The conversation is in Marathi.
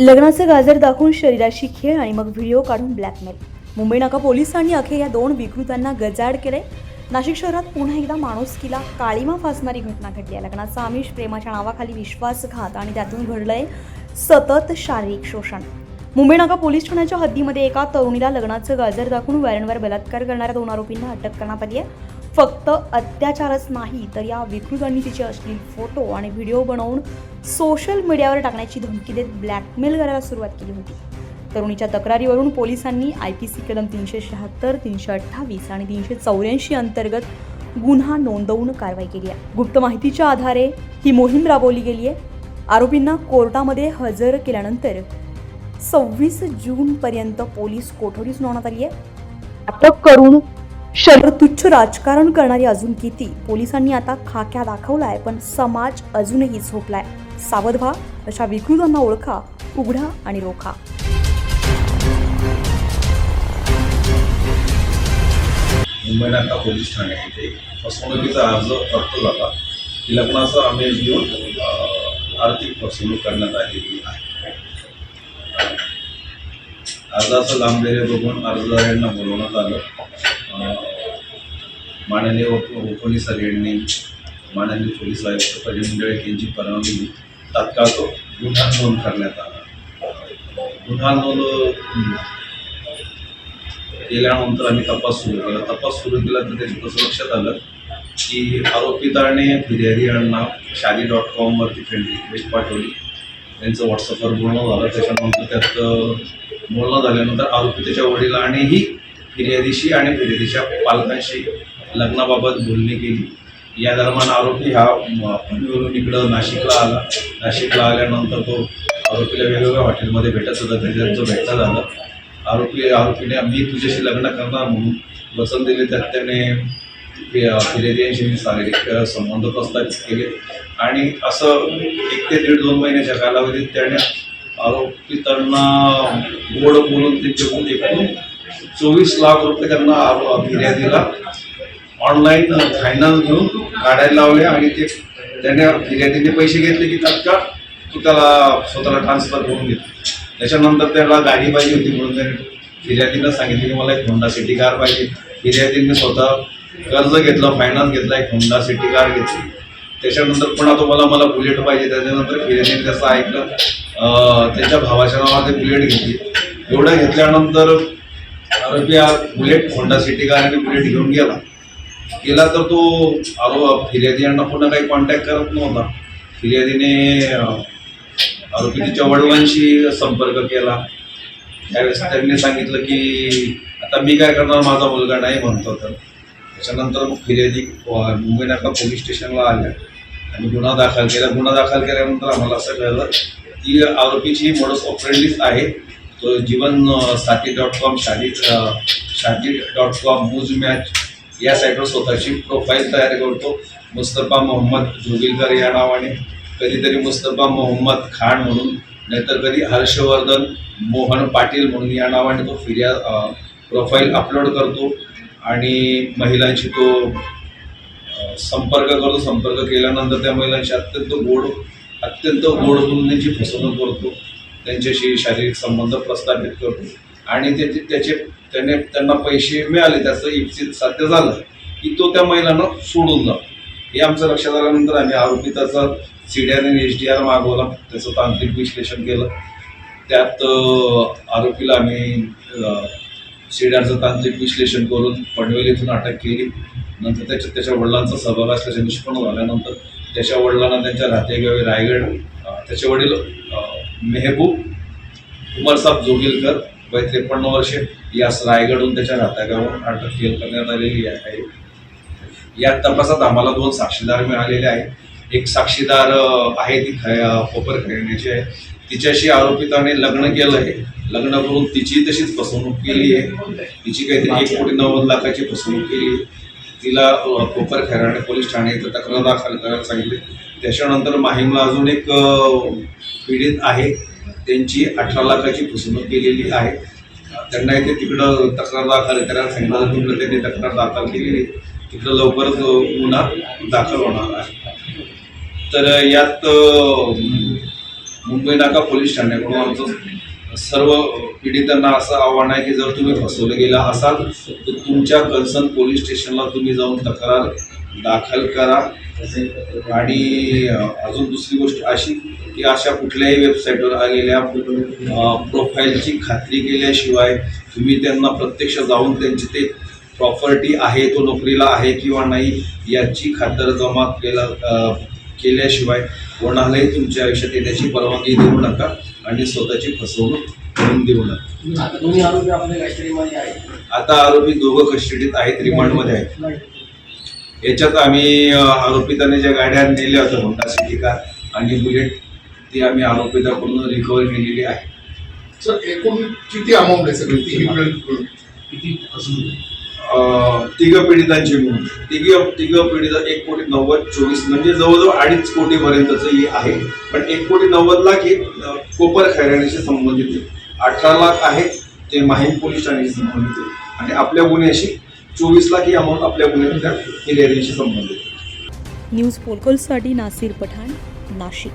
लग्नाचं गाजर दाखवून शरीराशी खेळ आणि मग व्हिडिओ काढून ब्लॅकमेल मुंबई नाका पोलिसांनी अखेर या दोन विकृतांना गजाड केले नाशिक शहरात पुन्हा एकदा माणुसकीला काळीमा फासणारी घटना घडली आहे. लग्नाचा आमिष प्रेमाच्या नावाखाली विश्वासघात आणि त्यातून घडलंय सतत शारीरिक शोषण. मुंबई नाका पोलीस ठाण्याच्या हद्दीमध्ये एका तरुणीला लग्नाचं गाजर दाखवून वारंवार बलात्कार करणाऱ्या दोन आरोपींना अटक करण्यात आली आहे. फक्त अत्याचारच नाही तर या विकृतांनी तिचे अश्लील फोटो आणि व्हिडिओ बनवून सोशल मीडियावर टाकण्याची धमकी देत ब्लॅकमेल करायला सुरुवात केली होती. तरुणीच्या तक्रारीवरून पोलिसांनी आय पी सी कलम तीनशे शहात्तर तीनशे अठ्ठावीस आणि तीनशे चौऱ्याऐंशी अंतर्गत गुन्हा नोंदवून कारवाई केली आहे. गुप्त माहितीच्या आधारे ही मोहीम राबवली गेली आहे. आरोपींना कोर्टामध्ये हजर केल्यानंतर सव्वीस जूनपर्यंत पोलीस कोठडी सुनावण्यात आली आहे. अटक करून तुच्छ राजकारण करणारी अजून किती? पोलिसांनी आता खाक्या दाखवलाय पण समाज अजूनही झोपलाय. सावध व्हा अशा विकृतांना ओळखा उघडा आणि रोखा. मुंबई नाका पोलीस ठाणे इथे. फसवणुकीचा अर्ज प्राप्त झाला की लग्नाचा आमिष घेऊन आर्थिक फसवणूक करण्यात आलेली आहे. अर्जाचं गांभीर्य बघून अर्जदारांना बोलवण्यात आलं. माननीय उपपोलीस यांनी माननीय पोलीस आयुक्त प्रवीण मुंडळक यांची परवानगी तात्काळ तो गुन्हा नोंद करण्यात आला. गुन्हा नोंद केल्यानंतर आम्ही तपास सुरू केला. तपास सुरू केला तर त्याच्या कसं लक्षात आलं की आरोपिताने फिर्यादी यांना शादी डॉट कॉमवरती फ्रेंड रिक्वेस्ट पाठवली. त्यांचं व्हॉट्सअपवर बोलणं झालं. त्याच्यानंतर त्यात बोलणं झाल्यानंतर आरोपी त्याच्या वडिलांनीही फिर्यादीशी आणि फिर्यादीच्या पालकांशी लग्नाबाबत बोलणी केली. या दरम्यान आरोपी हा पुण्यावरून इकडं नाशिकला आला. नाशिकला आल्यानंतर तो आरोपीला वेगवेगळ्या हॉटेलमध्ये भेटत होता. त्याचं भेटणं झालं. आरोपी आरोपीने मी तुझ्याशी लग्न करणार म्हणून वचन दिले. त्यात त्याने फिरेदियांशी मी शारीरिक संबंध प्रस्थापित केले. आणि असं एक ते दीड दोन महिन्याच्या कालावधीत त्याने आरोपितांना गोड बोलून त्यांच्याकडून एकूण चोवीस लाख रुपये त्यांना आरो- फिर्यादीला ऑनलाईन फायनान्स घेऊन काढायला लावले आणि ते त्याने फिर्यादीने पैसे घेतले की तात्काळ तो त्याला स्वतःला ट्रान्सफर करून घेतले. त्याच्यानंतर त्याला गाडी पाहिजे होती म्हणून त्याने फिर्यादीनं सांगितलं की मला एक होंडा सिटी कार पाहिजे. फिर्यादीने स्वतः कर्ज घेतलं फायनान्स घेतला एक होंडा सिटी कार घेतली. त्याच्यानंतर पुन्हा तुम्हाला मला बुलेट पाहिजे. त्याच्यानंतर फिर्यादीने त्याचं ऐकलं. त्याच्या भावाच्या नावाने बुलेट घेतली. एवढं घेतल्यानंतर आरोपी हा बुलेट होंडा सिटी कार आणि बुलेट घेऊन गेला. गेला तर तो आरो फिर्यादी यांना पुन्हा काही कॉन्टॅक्ट करत नव्हता. फिर्यादीने अं, आरोपी तिच्या वडिलांशी संपर्क केला. त्यावेळेस त्यांनी सांगितलं की आता मी काय करणार? माझा मुलगा नाही म्हणतो तर त्याच्यानंतर मग फिर्यादी मुंबई नाका पोलीस स्टेशनला आल्या. आणि गुन्हा दाखल केला. गुन्हा दाखल केल्यानंतर आम्हाला असं कळलं की आरोपीची मोडस ऑपरेंडिस आहे. तो जीवनसाठी dot com Shaadi uh, Shaadi dot com Mooz match या साईटवर स्वतःची प्रोफाईल तयार करतो. मुस्तफा मोहम्मद जोगिलकर या नावाने. कधीतरी मुस्तफा मोहम्मद खान म्हणून नाहीतर कधी हर्षवर्धन मोहन पाटील म्हणून या नावाने तो फिर्या प्रोफाईल अपलोड करतो. आणि महिलांशी तो संपर्क करतो. संपर्क केल्यानंतर त्या महिलांशी अत्यंत गोड अत्यंत गोड बोलून त्यांची फसवणूक करतो. त्यांच्याशी शारीरिक संबंध प्रस्थापित करतो. आणि त्याचे त्याचे त्याने त्यांना पैसे मिळाले त्याचं इप्सित साध्य झालं की तो त्या महिलांना सोडून जातो. हे आमचं लक्षात आल्यानंतर आम्ही आरोपी त्याचा सी डी आर आणि एच डी आर मागवला त्याचं तांत्रिक विश्लेषण केलं. त्यात आरोपीला आम्ही सी डी आरचं तांत्रिक विश्लेषण करून पनवेल इथून अटक केली. नंतर त्याच्या त्याच्या वडिलांचा सहभाग असल्याचे निष्पन्न झाल्यानंतर त्याच्या वडिलांना त्यांच्या राहतेगावी रायगड त्याचे वडील मेहबूब उमरसाब जोगिलकर वय त्रेपन्न वर्षे यास रायगडहून त्याच्या राहत्यागावून अटक करण्यात आलेली आहे. या तपासात आम्हाला दोन साक्षीदार मिळालेले आहेत. एक साक्षीदार आहे ती खय कोपर खरेण्याची आहे. तिच्याशी आरोपिताने लग्न केलं आहे. लग्न करून तिची तशीच फसवणूक केली आहे. तिची काहीतरी एक कोटी नव्वद लाखाची फसवणूक केली तिला कोपर खैराणे पोलीस ठाणे इथं तक्रार दाखल करायला सांगितले. त्याच्यानंतर माहीमला अजून एक पीडित आहे. त्यांची अठरा लाखाची फसवणूक केलेली आहे. त्यांना इथे तिकडं तक्रार दाखल करायला सांगितलं तिकडं त्यांनी तक्रार दाखल केलेली तिकडं लवकरच गुन्हा दाखल होणार आहे. तर यात मुंबई नाका पोलीस ठाण्याकडून आमचं सर्व पीडितांना असं आव्हान आहे की जर तुम्ही फसवलं गेला असाल तर तुमच्या कन्सर्न पोलीस स्टेशनला तुम्ही जाऊन तक्रार दाखल करा. आणि अजून दुसरी गोष्ट अशी की अशा कुठल्याही वेबसाईटवर आलेल्या प्रोफाईलची खात्री केल्याशिवाय तुम्ही त्यांना प्रत्यक्ष जाऊन त्यांची ते प्रॉपर्टी आहे तो नोकरीला आहे किंवा नाही याची खातरजमा केला अ, केल्याशिवाय कोणालाही तुमच्या आयुष्यात येण्याची परवानगी देऊ नका आणि स्वतःची फसवणूक करून देऊ नका. आता आरोपी दोघं कस्टडीत आहेत रिमांडमध्ये आहेत. याच्यात आम्ही आरोपिताने ज्या गाड्या नेल्या होत्या होंडा सिटी कार आणि बुलेट ती आम्ही आरोपिताकडून रिकव्हरी केलेली आहे सर एकूण किती अमाऊंट आहे सगळी मिळून? किती तिघं पीडितांची मिळून तिघ तिघं पीडित एक कोटी नव्वद चोवीस म्हणजे जवळजवळ अडीच कोटीपर्यंतचं हे आहे पण एक कोटी नव्वद लाख हे कोपर खैराणीशी संबंधित आहे. अठरा लाख आहे ते माहीम पोलीस ठाण्याशी संबंधित आहे. आणि आपल्या गुन्ह्याशी चोवीस लाख ही अमाऊंट आपल्या गुन्ह्यातल्या हिरियारीशी संबंधित. न्यूज पोलकोलसाठी नासिर पठाण नाशिक.